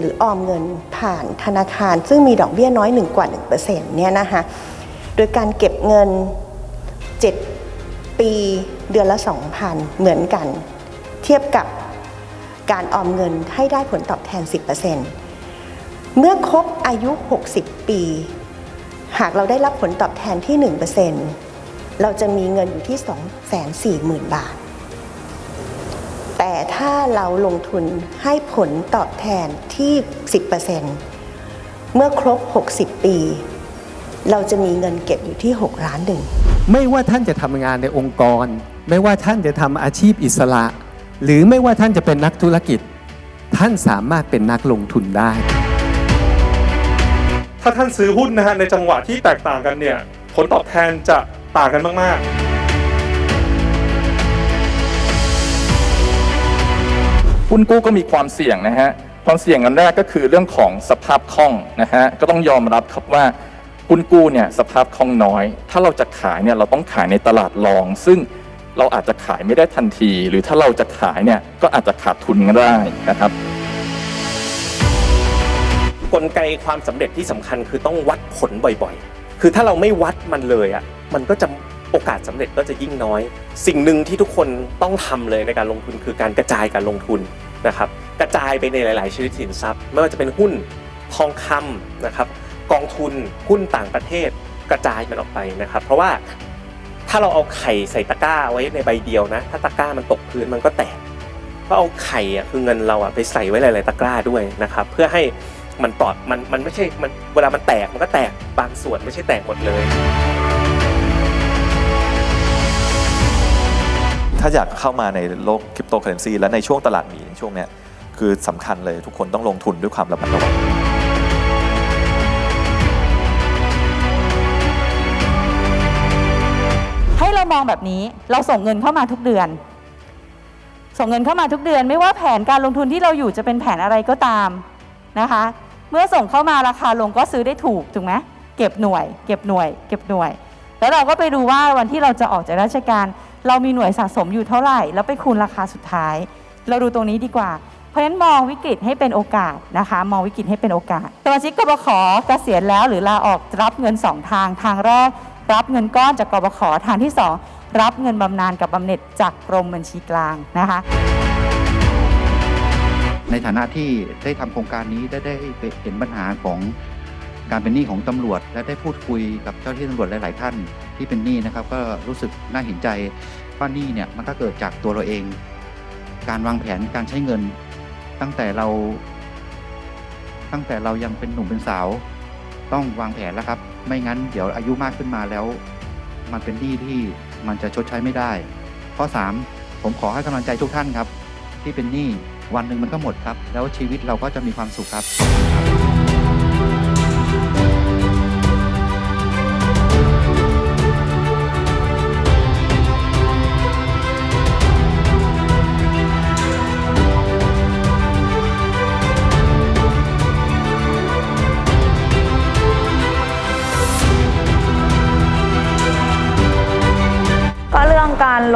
หรือออมเงินผ่านธนาคาร ซึ่งมีดอกเบี้ยน้อยหนึ่งกว่า1%เนี่ยนะคะโดยการเก็บเงิน 7 ปีเดือนละ 2,000 เหมือนกัน เทียบกับการออมเงินให้ได้ผลตอบแทน 10%เมื่อครบอายุ 60 ปี หากเราได้รับผลตอบแทนที่ 1%เราจะมีเงินอยู่ที่ 240,000 บาทแต่ ถ้าเราลงทุนให้ผลตอบแทนที่ 10%เมื่อครบ 60 ปี เราจะมีเงินเก็บอยู่ที่ 6 ล้านหนึ่ง ไม่ว่าท่านจะทำงานในองค์กร ไม่ว่าท่านจะทำอาชีพอิสระ หรือไม่ว่าท่านจะเป็นนักธุรกิจ ท่านสามารถเป็นนักลงทุนได้ ถ้าท่านซื้อหุ้นนะฮะในจังหวะที่แตกต่างกันเนี่ย ผลตอบแทนจะต่างกันมาก ๆ หุ้นกู้ก็มีความเสี่ยงนะฮะความเสี่ยงอันแรกก็คือเรื่องของสภาพคล่องนะฮะก็ต้องยอมรับครับว่าหุ้นกู้เนี่ยสภาพคล่องน้อย ถ้าเราจะขายเนี่ยเราต้องขายในตลาดรอง ซึ่งเราอาจจะขายไม่ได้ทันที หรือถ้าเราจะขายเนี่ยก็อาจจะขาดทุนก็ได้นะครับ กลไกความสำเร็จที่สำคัญคือต้องวัดผลบ่อยๆ คือถ้าเราไม่วัดมันเลยอะมันก็จะ โอกาสสำเร็จก็จะยิ่งน้อย สิ่งหนึ่งที่ทุกคนต้องทำเลยในการลงทุนคือการกระจายการลงทุนนะครับกระจายไปในหลาย ๆชนิดสินทรัพย์ ไม่ว่าจะเป็นหุ้นทองคำนะครับกองทุนหุ้นต่างประเทศกระจายมันออกไปนะครับ เพราะว่าถ้าเราเอาไข่ใส่ตะกร้าไว้ในใบเดียวนะ ถ้าตะกร้ามันตกพื้นมันก็แตกก็เอาไข่อะคือเงินเราอะไปใส่ไว้หลาย ๆ ตะกร้าด้วยนะครับ เพื่อให้มันปลอดมันมันไม่ใช่มันเวลามันแตกมันก็แตกบางส่วนไม่ใช่แตกหมดเลย ถ้าอยากเข้ามาในโลกคริปโตเคอเรนซีและในช่วงตลาดหมีในช่วงเนี้ยคือสำคัญเลยทุกคนต้องลงทุนด้วยความระมัดระวังให้เรามองแบบนี้เราส่งเงินเข้ามาทุกเดือน ส่งเงินเข้ามาทุกเดือน ไม่ว่าแผนการลงทุนที่เราอยู่จะเป็นแผนอะไรก็ตามนะคะ เมื่อส่งเข้ามาราคาลงก็ซื้อได้ถูกถูกไหมเก็บหน่วย เก็บหน่วย เก็บหน่วย แล้วเราก็ไปดูว่าวันที่เราจะออกจากราชการ เรามีหน่วยสะสมอยู่เท่าไหร่ แล้วไปคูณราคาสุดท้าย เราดูตรงนี้ดีกว่า เพราะฉะนั้นมองวิกฤตให้เป็นโอกาสนะคะ มองวิกฤตให้เป็นโอกาสสมาชิกกบขเกษียณแล้วหรือลาออกรับเงินสองทางทางแรก รับเงินก้อนจากกบขทางที่สองรับเงินบำนาญกับบำเหน็จจากกรมบัญชีกลางนะคะในฐานะที่ได้ทำโครงการนี้ได้ได้ไปเห็นปัญหาของการเป็นหนี้ของตำรวจ และได้พูดคุยกับเจ้าหน้าที่ตำรวจหลาย ๆ ท่าน ที่เป็นหนี้นะครับ ก็รู้สึกน่าเห็นใจว่าหนี้เนี่ยมันก็เกิดจากตัวเราเอง การวางแผนการใช้เงิน ตั้งแต่เรา ตั้งแต่เรายังเป็นหนุ่มเป็นสาว ต้องวางแผนแล้วครับ ไม่งั้นเดี๋ยวอายุมากขึ้นมาแล้ว มันเป็นหนี้ที่มันจะชดใช้ไม่ได้ ข้อ 3 ผมขอให้กำลังใจทุกท่านครับ ที่เป็นหนี้วันหนึ่งมันก็หมดครับ แล้วชีวิตเราก็จะมีความสุขครับ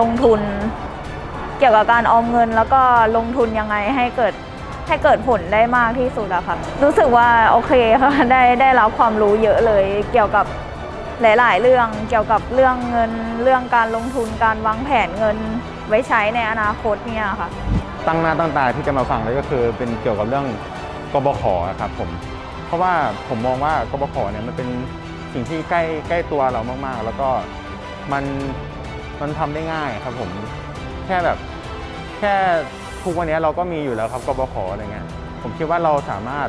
ลงทุน เกี่ยวกับการออมเงิน แล้วก็ลงทุนยังไงให้เกิดให้เกิดผลได้มากที่สุดอะค่ะ รู้สึกว่าโอเคค่ะได้ได้รับความรู้เยอะเลย เกี่ยวกับหลาย ๆ เรื่องเกี่ยวกับเรื่องเงิน เรื่องการลงทุนการวางแผนเงินไว้ใช้ในอนาคตเนี่ยค่ะ ตั้งหน้าตั้งตาที่จะมาฟังเลยก็คือ เป็นเกี่ยวกับเรื่องกบขครับผม เพราะว่าผมมองว่ากบขเนี่ยมันเป็นสิ่งที่ใกล้ใกล้ตัวเรามาก ๆ แล้วก็มัน มันทำได้ง่ายครับผมแค่แบบแค่ทุกวันนี้เราก็มีอยู่แล้วครับกบขอะไรเงี้ยผมคิดว่าเราสามารถ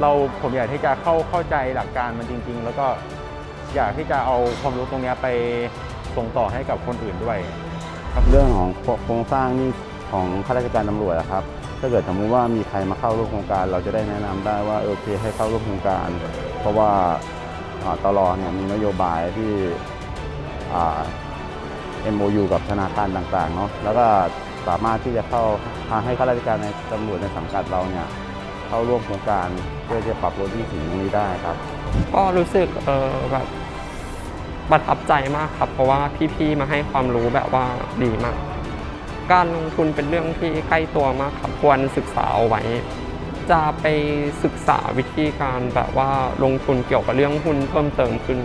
เราผมอยากที่จะเข้าเข้าใจหลักการมันจริง ๆ แล้วก็อยากที่จะเอาความรู้ตรงนี้ไปส่งต่อให้กับคนอื่นด้วยครับเรื่องของโครงสร้างนี่ของข้าราชการตำรวจครับถ้าเกิดสมมติว่ามีใครมาเข้าร่วมโครงการ เราจะได้แนะนำได้ว่าโอเคให้เข้าร่วมโครงการ เพราะว่าตลอดเนี่ยมีนโยบายที่อ่า MOU กับธนาคารต่างๆเนาะแล้วก็สามารถที่จะเข้าพาให้ข้าราชการในตำรวจในสังกัดเราเนี่ยเข้าร่วมโครงการเพื่อจะปรับลดหนี้สินตรงนี้ได้ครับ ก็รู้สึกเออแบบประทับใจมากครับ เพราะว่าพี่ๆมาให้ความรู้แบบว่าดีมาก การลงทุนเป็นเรื่องที่ใกล้ตัวมากครับควรศึกษาเอาไว้ จะไปศึกษาวิธีการแบบว่าลงทุนเกี่ยวกับเรื่องหุ้นเพิ่มเติมขึ้น